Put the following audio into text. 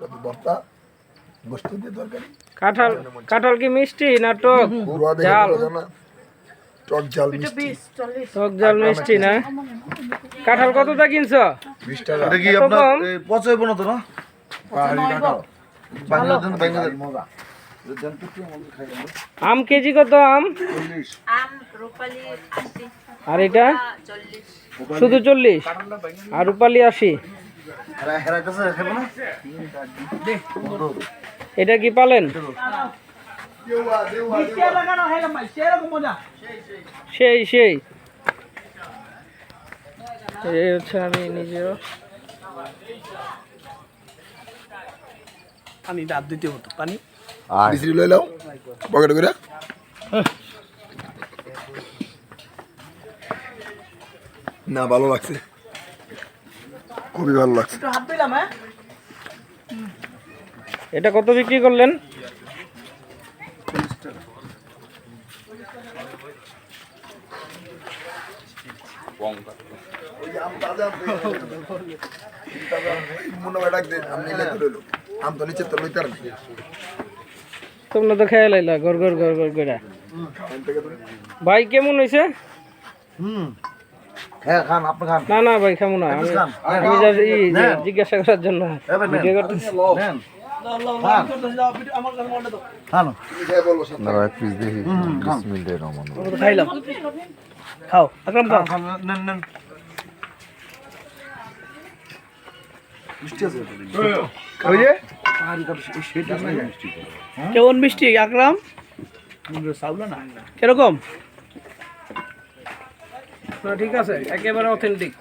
দিয়ে কাঁঠাল কাঁঠাল কি মিষ্টি না টক? জাল টক জাল মিষ্টি। টক জাল মিষ্টি না? কাঁঠাল কতটা কিনছো? বিশ টাকা। এটা কি এত আপনার পচাইব না? তো না আম কেজি কত আম? আম রূপালি আশি। আর এটা? শুধু চল্লিশ? আর রূপালি আশি? হেরা হেরা কাছে খাব না? এটা কি পালেন? সেই সেই। এই হচ্ছে আমি নিজেও। আমি ডাব দিতে হতো পানি। লাও পকেটে না ভালো লাগছে। খুবই ভালো লাগছে। একটু হাত দিলাম হ্যাঁ? এটা কত বিক্রি করলেন? আমি তো নিচে তো তোমরা তো খেয়ে লাইলা গড় গড় গড় গড় করে ভাই কেমন হয়েছে হুম। হ্যাঁ খান আপনি খান। না না ভাই কেমন না। আমি খান। আমি just এই যে জিজ্ঞাসা করার জন্য ভিডিও করতেছি। মনে খাও আকরাম খাও। কেমন মিষ্টি আকরাম? কীরকম? না ঠিক আছে? একেবারে অথেন্টিক